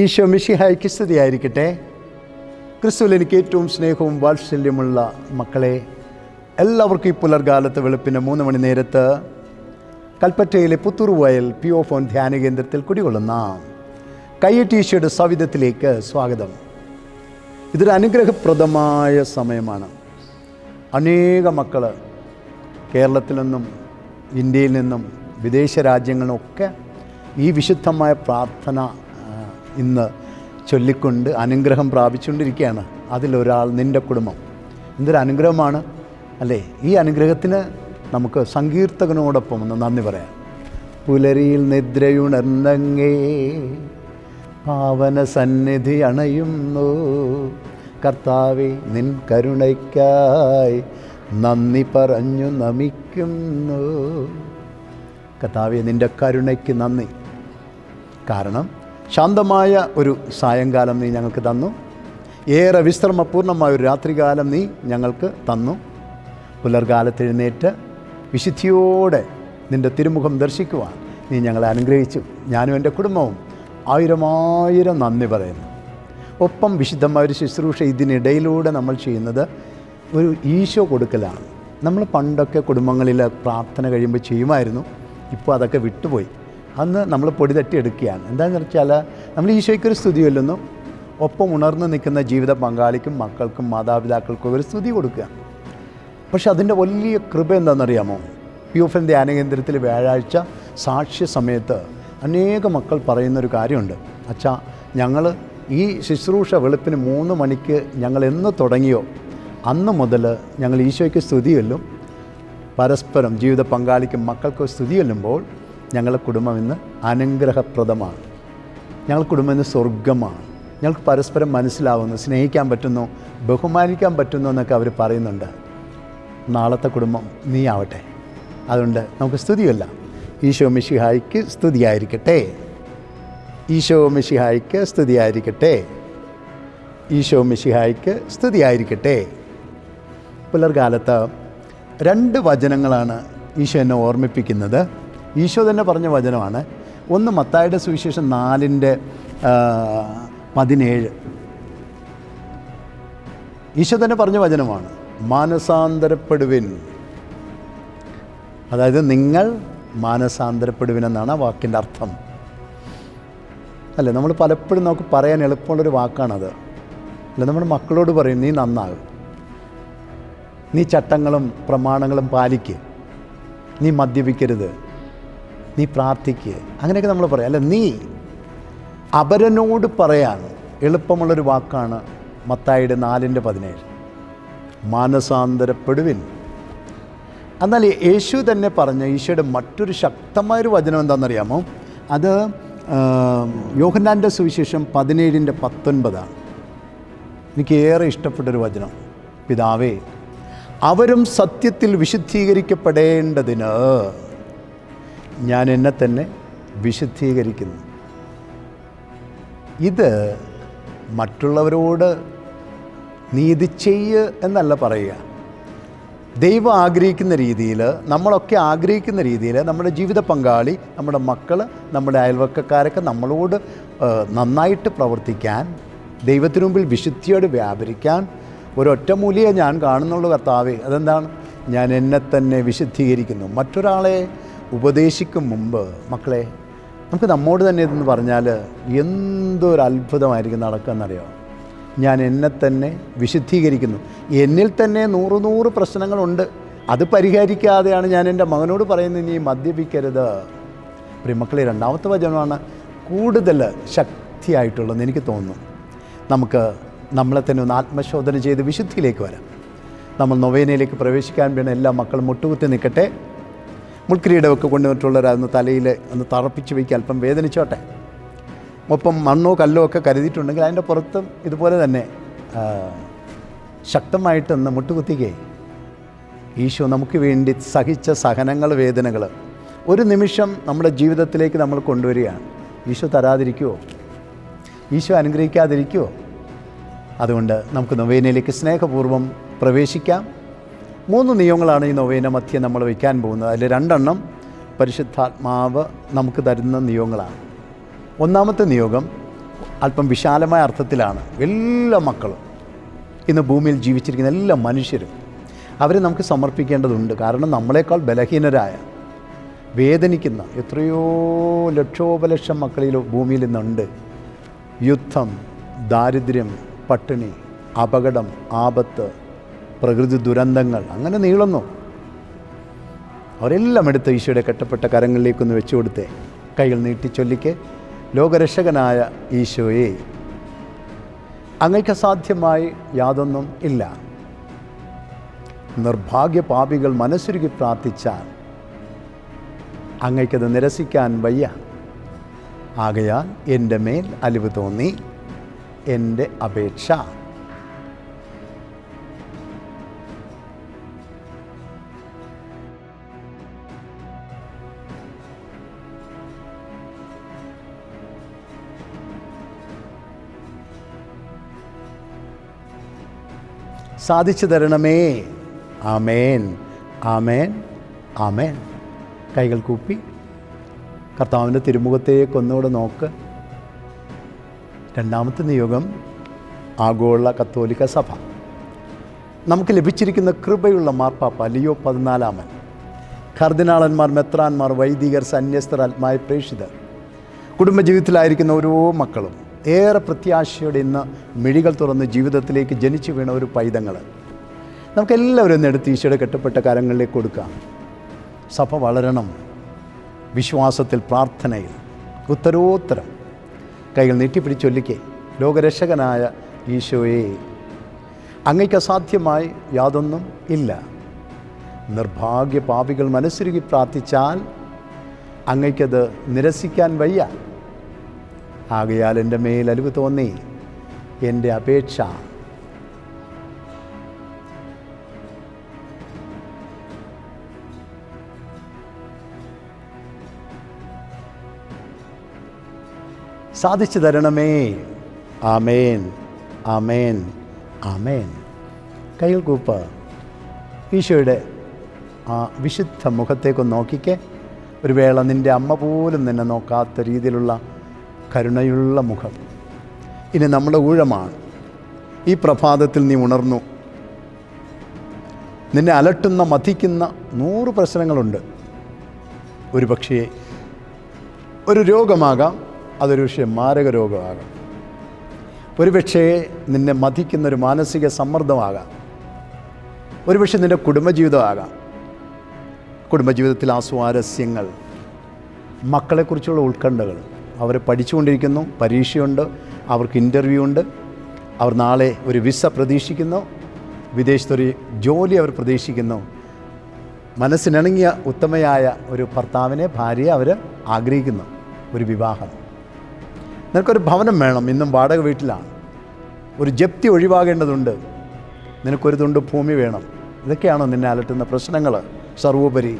ഈശോ മിഷിഹായ്ക്ക് സ്തുതിയായിരിക്കട്ടെ. ക്രിസ്തുവിൽ എനിക്ക് ഏറ്റവും സ്നേഹവും വാത്സല്യമുള്ള മക്കളെ എല്ലാവർക്കും ഈ പുലർകാലത്ത് വെളുപ്പിന് മൂന്ന് മണി നേരത്ത് കൽപ്പറ്റയിലെ പുത്തൂർ വയൽ പി ഒ ഫോൺ ധ്യാന കേന്ദ്രത്തിൽ കുടികൊള്ളുന്ന. കയ്യട്ടി ഈശോയുടെ സവിധത്തിലേക്ക് സ്വാഗതം. ഇതൊരു അനുഗ്രഹപ്രദമായ സമയമാണ്. അനേക മക്കൾ കേരളത്തിൽ നിന്നും ഇന്ത്യയിൽ നിന്നും വിദേശ രാജ്യങ്ങളിലൊക്കെ ഈ വിശുദ്ധമായ പ്രാർത്ഥന ഇന്ന് ചൊല്ലിക്കൊണ്ട് അനുഗ്രഹം പ്രാപിച്ചുകൊണ്ടിരിക്കുകയാണ് അതിലൊരാൾ നിന്റെ കുടുംബം. എന്തൊരു അനുഗ്രഹമാണ്? അല്ലേ? ഈ അനുഗ്രഹത്തിന് നമുക്ക് സങ്കീർത്തകനോടൊപ്പം ഒന്ന് നന്ദി പറയാം. പുലരിയിൽ നിദ്രയുണർന്നങ്ങേ പാവന സന്നിധി അണയുന്നു. കർത്താവെ നിൻ കരുണയ്ക്കായി നന്ദി പറഞ്ഞു നമിക്കുന്നു. കർത്താവെ നിന്റെ കരുണയ്ക്ക് നന്ദി. കാരണം ശാന്തമായ ഒരു സായങ്കാലം നീ ഞങ്ങൾക്ക് തന്നു. ഏറെ വിശ്രമപൂർണമായ ഒരു രാത്രികാലം നീ ഞങ്ങൾക്ക് തന്നു. പുലർകാലത്ത് എഴുന്നേറ്റ് വിശുദ്ധിയോടെ നിന്റെ തിരുമുഖം ദർശിക്കുവാൻ നീ ഞങ്ങളെ അനുഗ്രഹിച്ചു. ഞാനും എന്റെ കുടുംബവും ആയിരം ആയിരം നന്ദി പറയുന്നു. ഒപ്പം വിശുദ്ധമായ ഒരു ശുശ്രൂഷ ഇതിനിടയിലൂടെ നമ്മൾ ചെയ്യുന്നത് ഒരു ഈശോ കൊടുക്കലാണ്. നമ്മൾ പണ്ടൊക്കെ കുടുംബങ്ങളിൽ പ്രാർത്ഥന കഴിയുമ്പോൾ ചെയ്യുമായിരുന്നു. ഇപ്പോൾ അതൊക്കെ വിട്ടുപോയി. അന്ന് നമ്മൾ പൊടി തട്ടി എടുക്കുകയാണ്. എന്താണെന്ന് വെച്ചാൽ നമ്മൾ ഈശോയ്ക്കൊരു സ്തുതി ചൊല്ലുന്നു ഒപ്പം ഉണർന്നു നിൽക്കുന്ന ജീവിത പങ്കാളിക്കും മക്കൾക്കും മാതാപിതാക്കൾക്കും ഒരു സ്തുതി കൊടുക്കുക. പക്ഷെ അതിന്റെ വലിയ കൃപ എന്താണെന്നറിയാമോ? പി എഫ് എൻ ധ്യാനകേന്ദ്രത്തിൽ വ്യാഴാഴ്ച സാക്ഷ്യ സമയത്ത് അനേക മക്കൾ പറയുന്നൊരു കാര്യമുണ്ട്. അച്ഛാ ഞങ്ങൾ ഈ ശുശ്രൂഷ വെളുപ്പിന് മൂന്ന് മണിക്ക് ഞങ്ങൾ എന്ന് തുടങ്ങിയോ? അന്ന് മുതൽ ഞങ്ങൾ ഈശോയ്ക്ക് സ്തുതി ചൊല്ലും പരസ്പരം ജീവിത പങ്കാളിക്കും മക്കൾക്കും സ്തുതി ചൊല്ലുമ്പോൾ ഞങ്ങളുടെ കുടുംബം ഇന്ന് അനുഗ്രഹപ്രദമാണ്. ഞങ്ങളുടെ കുടുംബം ഇന്ന് സ്വർഗമാണ് ഞങ്ങൾക്ക് പരസ്പരം മനസ്സിലാവുന്നു സ്നേഹിക്കാൻ പറ്റുന്നു ബഹുമാനിക്കാൻ പറ്റുന്നു എന്നൊക്കെ അവർ പറയുന്നുണ്ട്. നാളത്തെ കുടുംബം നീ ആവട്ടെ. അതുകൊണ്ട് നമുക്ക് സ്തുതിയല്ല. ഈശോ മിഷിഹായിക്ക് സ്തുതിയായിരിക്കട്ടെ. ഈശോ മിഷിഹായിക്ക് സ്തുതിയായിരിക്കട്ടെ. ഈശോ മിഷിഹായിക്ക് സ്തുതിയായിരിക്കട്ടെ. പുലർകാലത്ത് രണ്ട് വചനങ്ങളാണ് ഈശോ എന്നെ ഓർമ്മിപ്പിക്കുന്നത്. ഈശോ തന്നെ പറഞ്ഞ വചനമാണ്. ഒന്ന് മത്തായുടെ സുവിശേഷം നാലിന്റെ പതിനേഴ്. ഈശോ തന്നെ പറഞ്ഞ വചനമാണ് മാനസാന്തരപ്പെടുവിൻ. അതായത് നിങ്ങൾ മാനസാന്തരപ്പെടുവിൻ എന്നാണ് ആ വാക്കിന്റെ അർത്ഥം. അല്ലേ? നമ്മൾ പലപ്പോഴും നമുക്ക് പറയാൻ എളുപ്പമുള്ളൊരു വാക്കാണത്. അല്ല? നമ്മൾ മക്കളോട് പറയും നീ നന്നാകും നീ ചട്ടങ്ങളും പ്രമാണങ്ങളും പാലിക്കുക നീ മദ്യപിക്കരുത്. നീ പ്രാർത്ഥിക്കുക അങ്ങനെയൊക്കെ നമ്മൾ പറയാം. അല്ല നീ അപരനോട് പറയാൻ എളുപ്പമുള്ളൊരു വാക്കാണ് മത്തായിയുടെ നാലിന്റെ പതിനേഴ്. മാനസാന്തരപ്പെടുവിൻ. എന്നാൽ യേശു തന്നെ പറഞ്ഞ ഈശോയുടെ മറ്റൊരു ശക്തമായൊരു വചനം എന്താണെന്നറിയാമോ? അത് യോഹന്നാന്റെ സുവിശേഷം പതിനേഴിന്റെ പത്തൊൻപതാണ്. എനിക്ക് ഏറെ ഇഷ്ടപ്പെട്ടൊരു വചനം. പിതാവേ അവരും സത്യത്തിൽ വിശുദ്ധീകരിക്കപ്പെടേണ്ടതിന് ഞാൻ എന്നെ തന്നെ വിശുദ്ധീകരിക്കുന്നു. ഇത് മറ്റുള്ളവരോട് നീതി ചെയ്യ് എന്നല്ല പറയുക. ദൈവം ആഗ്രഹിക്കുന്ന രീതിയിൽ നമ്മളൊക്കെ ആഗ്രഹിക്കുന്ന രീതിയിൽ നമ്മുടെ ജീവിത പങ്കാളി നമ്മുടെ മക്കൾ നമ്മുടെ അയൽവക്കക്കാരൊക്കെ നമ്മളോട് നന്നായിട്ട് പ്രവർത്തിക്കാൻ ദൈവത്തിനു മുമ്പിൽ വിശുദ്ധിയോട് വ്യാപരിക്കാൻ ഒരൊറ്റ മൂലിയെ ഞാൻ കാണുന്നുള്ളൂ കർത്താവേ. അതെന്താണ്? ഞാൻ എന്നെ തന്നെ വിശുദ്ധീകരിക്കുന്നു. മറ്റൊരാളെ ഉപദേശിക്കും മുമ്പ് മക്കളെ നമുക്ക് നമ്മോട് തന്നെ ഇതെന്ന് പറഞ്ഞാൽ എന്തൊരു അത്ഭുതമായിരിക്കും നടക്കുകയെന്നറിയോ? ഞാൻ എന്നെ തന്നെ വിശുദ്ധീകരിക്കുന്നു. എന്നിൽ തന്നെ നൂറ് നൂറ് പ്രശ്നങ്ങളുണ്ട്. അത് പരിഹരിക്കാതെയാണ് ഞാൻ എന്റെ മകനോട് പറയുന്നത് നീ മദ്യപിക്കരുത്. പ്രിയമക്കളെ രണ്ടാമത്തെ വചനമാണ് കൂടുതൽ ശക്തിയായിട്ടുള്ളതെന്ന് എനിക്ക് തോന്നുന്നു. നമുക്ക് നമ്മളെ തന്നെ ഒന്ന് ആത്മശോധന ചെയ്ത് വിശുദ്ധിയിലേക്ക് വരാം. നമ്മൾ നൊവേനയിലേക്ക് പ്രവേശിക്കാൻ വേണ്ട എല്ലാ മക്കളും മുട്ടുകുത്തി നിൽക്കട്ടെ. മുൾക്കിരീടമൊക്കെ കൊണ്ടുവന്നിട്ടുള്ളവരതൊന്ന് തലയിൽ ഒന്ന് തറപ്പിച്ച് വയ്ക്കുക അല്പം വേദനിച്ചോട്ടെ. ഒപ്പം മണ്ണോ കല്ലോ ഒക്കെ കരുതിയിട്ടുണ്ടെങ്കിൽ അതിന്റെ പുറത്തും ഇതുപോലെ തന്നെ ശക്തമായിട്ടൊന്ന് മുട്ടുകുത്തിക്കേ. ഈശോ നമുക്ക് വേണ്ടി സഹിച്ച സഹനങ്ങൾ വേദനകൾ ഒരു നിമിഷം നമ്മുടെ ജീവിതത്തിലേക്ക് നമ്മൾ കൊണ്ടുവരികയാണ്. ഈശോ തരാതിരിക്കുമോ ഈശോ അനുഗ്രഹിക്കാതിരിക്കുമോ അതുകൊണ്ട് നമുക്ക് നൊവേനയിലേക്ക് സ്നേഹപൂർവം പ്രവേശിക്കാം. മൂന്ന് നിയമങ്ങളാണ് ഈ നൊവേന മധ്യം നമ്മൾ വയ്ക്കാൻ പോകുന്നത്. അതിൽ രണ്ടെണ്ണം പരിശുദ്ധാത്മാവ് നമുക്ക് തരുന്ന നിയമങ്ങളാണ്. ഒന്നാമത്തെ നിയോഗം അല്പം വിശാലമായ അർത്ഥത്തിലാണ്. എല്ലാ മക്കളും ഇന്ന് ഭൂമിയിൽ ജീവിച്ചിരിക്കുന്ന എല്ലാ മനുഷ്യരും അവരെ നമുക്ക് സമർപ്പിക്കേണ്ടതുണ്ട്. കാരണം നമ്മളെക്കാൾ ബലഹീനരായ വേദനിക്കുന്ന എത്രയോ ലക്ഷോപലക്ഷം മക്കളിൽ ഭൂമിയിൽ ഇന്നുണ്ട്. യുദ്ധം ദാരിദ്ര്യം പട്ടിണി അപകടം ആപത്ത് പ്രകൃതി ദുരന്തങ്ങൾ അങ്ങനെ നീളുന്നു. അവരെല്ലാം എടുത്ത് ഈശോയുടെ കെട്ടപ്പെട്ട കരങ്ങളിലേക്കൊന്ന് വെച്ചു കൊടുത്തേ. കൈകൾ നീട്ടി ചൊല്ലിക്ക്. ലോകരക്ഷകനായ ഈശോയെ അങ്ങയ്ക്ക് അസാധ്യമായി യാതൊന്നും ഇല്ല. നിർഭാഗ്യ പാപികൾ മനസ്സുരുകി പ്രാർത്ഥിച്ചാൽ അങ്ങയ്ക്കത് നിരസിക്കാൻ വയ്യ. ആകയാൽ എന്റെ മേൽ അലിവ് തോന്നി എന്റെ അപേക്ഷ സാധിച്ചു തരണമേ. ആമേൻ. ആമേൻ. ആമേൻ. കൈകൾ കൂപ്പി. കർത്താവിന്റെ തിരുമുഖത്തേക്ക് ഒന്നുകൂടെ നോക്ക്. രണ്ടാമത്തെ നിയോഗം ആഗോള കത്തോലിക്ക സഭ. നമുക്ക് ലഭിച്ചിരിക്കുന്ന കൃപയുള്ള മാർപ്പാപ്പ ലിയോ പതിനാലാമൻ. കർദിനാളന്മാർ മെത്രാന്മാർ വൈദികർ സന്യസ്തർ ആത്മായ പ്രേക്ഷിതർ. കുടുംബജീവിതത്തിലായിരിക്കുന്ന ഓരോ മക്കളും ഏറെ പ്രത്യാശയോടെ ഇന്ന് മിഴികൾ തുറന്ന് ജീവിതത്തിലേക്ക് ജനിച്ചു വീണ ഒരു പൈതങ്ങൾ. നമുക്കെല്ലാവരും ഒന്ന് എടുത്ത് ഈശോയുടെ കെട്ടപ്പെട്ട കാര്യങ്ങളിലേക്ക് കൊടുക്കാം സഭ വളരണം. വിശ്വാസത്തിൽ പ്രാർത്ഥനയിൽ ഉത്തരോത്തരം. കൈകൾ നീട്ടിപ്പിടിച്ചൊല്ലിക്കേ ലോകരക്ഷകനായ ഈശോയെ. അങ്ങയ്ക്ക് അസാധ്യമായി യാതൊന്നും ഇല്ല. നിർഭാഗ്യ പാപികൾ മനസ്സുരുകി പ്രാർത്ഥിച്ചാൽ അങ്ങയ്ക്കത് നിരസിക്കാൻ വയ്യ. ആകയാൽ എന്റെ മേൽ അലിവ് തോന്നി. എന്റെ അപേക്ഷ. സാധിച്ചു തരണമേ. ആമേൻ. ആമേൻ. ആമേൻ. കയ്യിൽ കൂപ്പ്. ഈശോയുടെ ആ വിശുദ്ധ മുഖത്തേക്കൊന്ന് നോക്കിക്കേ. ഒരു വേള നിന്റെ അമ്മ പോലും നിന്നെ നോക്കാത്ത രീതിയിലുള്ള കരുണയുള്ള മുഖം. ഇനി നമ്മുടെ ഊഴമാണ്. ഈ പ്രഭാതത്തിൽ നീ ഉണർന്നു. നിന്നെ അലട്ടുന്ന മതിക്കുന്ന നൂറ് പ്രശ്നങ്ങളുണ്ട്. ഒരു പക്ഷേ ഒരു രോഗമാകാം അതൊരു പക്ഷേ മാരക രോഗമാകാം. ഒരുപക്ഷേ നിന്നെ മതിക്കുന്ന ഒരു മാനസിക സമ്മർദ്ദമാകാം. ഒരുപക്ഷെ നിന്റെ കുടുംബജീവിതമാകാം. കുടുംബജീവിതത്തിലെ ആ സ്വാരസ്യങ്ങൾ മക്കളെക്കുറിച്ചുള്ള ഉത്കണ്ഠകൾ അവർ പഠിച്ചുകൊണ്ടിരിക്കുന്നു പരീക്ഷയുണ്ട് അവർക്ക് ഇന്റർവ്യൂ ഉണ്ട് അവർ നാളെ ഒരു വിസ പ്രതീക്ഷിക്കുന്നു വിദേശത്തൊരു ജോലി അവർ പ്രതീക്ഷിക്കുന്നു. മനസ്സിനിണങ്ങിയ ഉത്തമയായ ഒരു ഭർത്താവിനെ ഭാര്യയെ അവർ ആഗ്രഹിക്കുന്നു ഒരു വിവാഹം. നിനക്കൊരു ഭവനം വേണം ഇന്നും വാടക വീട്ടിലാണ്. ഒരു ജപ്തി ഒഴിവാകേണ്ടതുണ്ട്. നിനക്കൊരു തുണ്ട് ഭൂമി വേണം. ഇതൊക്കെയാണോ നിന്നെ അലട്ടുന്ന പ്രശ്നങ്ങൾ? സർവോപരി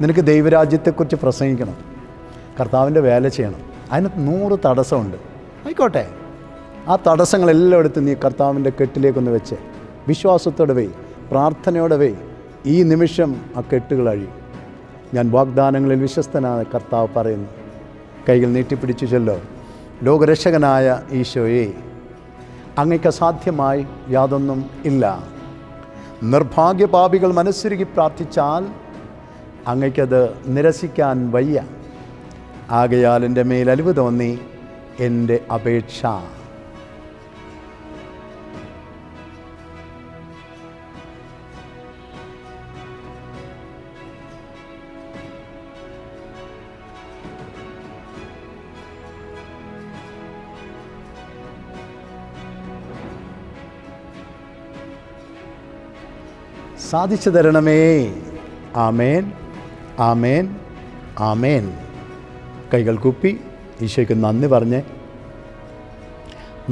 നിനക്ക് ദൈവരാജ്യത്തെക്കുറിച്ച് പ്രസംഗിക്കണം. കർത്താവിന്റെ വേല ചെയ്യണം. അതിന് നൂറ് തടസ്സമുണ്ട്. ആയിക്കോട്ടെ. ആ തടസ്സങ്ങളെല്ലാം എടുത്ത് നീ കർത്താവിന്റെ കെട്ടിലേക്കൊന്ന് വെച്ച് വിശ്വാസത്തോടെ വേ പ്രാർത്ഥനയോടെ വേ ഈ നിമിഷം ആ കെട്ടുകൾ അഴിയും. ഞാൻ വാഗ്ദാനങ്ങളിൽ വിശ്വസ്തനായ കർത്താവ് പറയുന്നു. കൈകൾ നീട്ടിപ്പിടിച്ചു ചെല്ലോ. ലോകരക്ഷകനായ ഈശോയെ അങ്ങയ്ക്ക് അസാധ്യമായി യാതൊന്നും ഇല്ല. നിർഭാഗ്യപാപികൾ മനസ്സുരുകി പ്രാർത്ഥിച്ചാൽ അങ്ങയ്ക്കത് നിരസിക്കാൻ വയ്യ. ആകയാൽ എന്റെ മേൽ അലിവ് തോന്നി എന്റെ അപേക്ഷ. സാധിച്ചു തരണമേ. ആമേൻ. ആമേൻ. ആമേൻ. കൈകൾ കുപ്പി ഈശോയ്ക്ക് നന്ദി പറഞ്ഞ്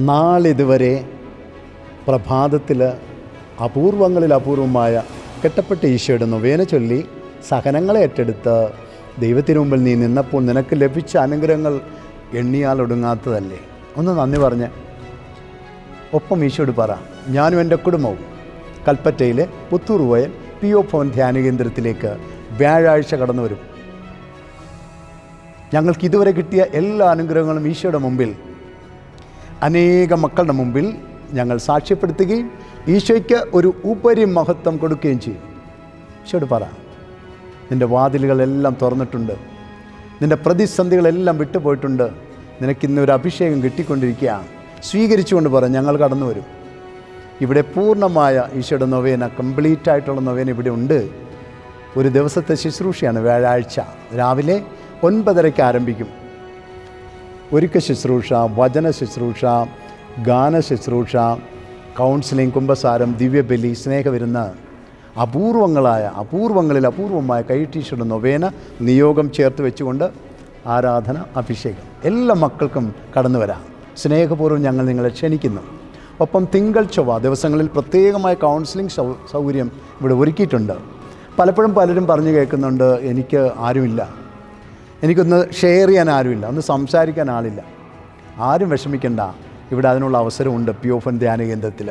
നാളിതുവരെ പ്രഭാതത്തിൽ അപൂർവങ്ങളിൽ അപൂർവമായ കെട്ടപ്പെട്ട ഈശോയുടെ നൊവേന ചൊല്ലി സഹനങ്ങളെ ഏറ്റെടുത്ത് ദൈവത്തിന് മുമ്പിൽ നീ നിന്നപ്പോൾ നിനക്ക് ലഭിച്ച അനുഗ്രഹങ്ങൾ എണ്ണിയാൽ ഒടുങ്ങാത്തതല്ലേ? ഒന്ന് നന്ദി പറഞ്ഞ് ഒപ്പം ഈശോട് പറ ഞാനും എന്റെ കുടുംബവും കൽപ്പറ്റയിലെ പുത്തൂർ പോയൽ പി ഒ ഭവൻ ധ്യാന കേന്ദ്രത്തിലേക്ക് വ്യാഴാഴ്ച കടന്നു വരും. ഞങ്ങൾക്ക് ഇതുവരെ കിട്ടിയ എല്ലാ അനുഗ്രഹങ്ങളും ഈശോയുടെ മുമ്പിൽ അനേകം മക്കളുടെ മുമ്പിൽ ഞങ്ങൾ സാക്ഷ്യപ്പെടുത്തുകയും ഈശോയ്ക്ക് ഒരു ഉപരി മഹത്വം കൊടുക്കുകയും ചെയ്യും. ഈശോട് പറ നിന്റെ വാതിലുകളെല്ലാം തുറന്നിട്ടുണ്ട് നിന്റെ പ്രതിസന്ധികളെല്ലാം വിട്ടുപോയിട്ടുണ്ട് നിനക്കിന്ന് ഒരു അഭിഷേകം കിട്ടിക്കൊണ്ടിരിക്കുകയാണ് സ്വീകരിച്ചുകൊണ്ട് പറ ഞങ്ങൾ കടന്നു വരും. ഇവിടെ പൂർണമായ ഈശോയുടെ നൊവേന കംപ്ലീറ്റ് ആയിട്ടുള്ള നൊവേന ഇവിടെ ഉണ്ട്. ഒരു ദിവസത്തെ ശുശ്രൂഷയാണ് വ്യാഴാഴ്ച. രാവിലെ ഒൻപതരയ്ക്ക് ആരംഭിക്കും. ഒരുക്ക ശുശ്രൂഷ വചന ശുശ്രൂഷ ഗാന ശുശ്രൂഷ കൗൺസിലിംഗ് കുംഭസാരം ദിവ്യബലി സ്നേഹവിരുന്ന്. അപൂർവങ്ങളായ അപൂർവങ്ങളിൽ അപൂർവമായ കൈ ടീഷർട്ട് നൊവേന നിയോഗം ചേർത്ത് വെച്ചുകൊണ്ട് ആരാധന അഭിഷേകം എല്ലാ മക്കൾക്കും കടന്നു വരാം. സ്നേഹപൂർവം ഞങ്ങൾ നിങ്ങളെ ക്ഷണിക്കുന്നു. ഒപ്പം തിങ്കൾ ചൊവ്വ ദിവസങ്ങളിൽ പ്രത്യേകമായ കൗൺസിലിംഗ് സൗകര്യം ഇവിടെ ഒരുക്കിയിട്ടുണ്ട്. പലപ്പോഴും പലരും പറഞ്ഞു കേൾക്കുന്നുണ്ട് എനിക്ക് ആരുമില്ല. എനിക്കൊന്ന് ഷെയർ ചെയ്യാൻ ആരുമില്ല ഒന്ന് സംസാരിക്കാൻ ആളില്ല. ആരും വിഷമിക്കണ്ട. ഇവിടെ അതിനുള്ള അവസരമുണ്ട് പി ഓഫൻ ധ്യാന കേന്ദ്രത്തിൽ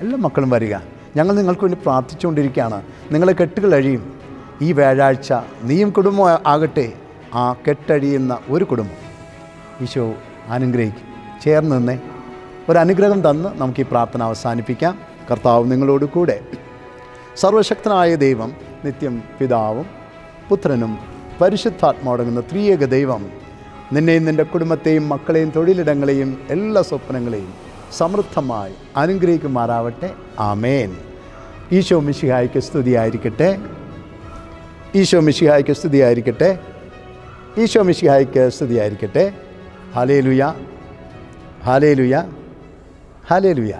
എല്ലാ മക്കളും വരിക. ഞങ്ങൾ നിങ്ങൾക്ക് വേണ്ടി പ്രാർത്ഥിച്ചുകൊണ്ടിരിക്കുകയാണ്. നിങ്ങളെ കെട്ടുകൾ അഴിയും. ഈ വ്യാഴാഴ്ച നീയും കുടുംബം ആകട്ടെ. ആ കെട്ടഴിയുന്ന ഒരു കുടുംബം. ഈശോ അനുഗ്രഹിക്കും. ചേർന്ന് നിന്നേ. ഒരു അനുഗ്രഹം തന്ന് നമുക്ക് ഈ പ്രാർത്ഥന അവസാനിപ്പിക്കാം. കർത്താവ് നിങ്ങളോട് കൂടെ. സർവശക്തനായ ദൈവം നിത്യം പിതാവും പുത്രനും പരിശുദ്ധാത്മാവടങ്ങുന്ന ത്രിയേക ദൈവം. നിന്നെയും നിന്റെ കുടുംബത്തെയും മക്കളെയും തൊഴിലിടങ്ങളെയും എല്ലാ സ്വപ്നങ്ങളെയും സമൃദ്ധമായി അനുഗ്രഹിക്കുമാറാവട്ടെ. ആമേൻ. ഈശോ മിശിഹായ്ക്ക് സ്തുതിയായിരിക്കട്ടെ. ഈശോ മിശിഹായ്ക്ക് സ്തുതിയായിരിക്കട്ടെ. ഈശോ മിശിഹായ്ക്ക് സ്തുതിയായിരിക്കട്ടെ. ഹാലേ ലുയ ഹാലേ ലുയ ഹാലേ ലുയ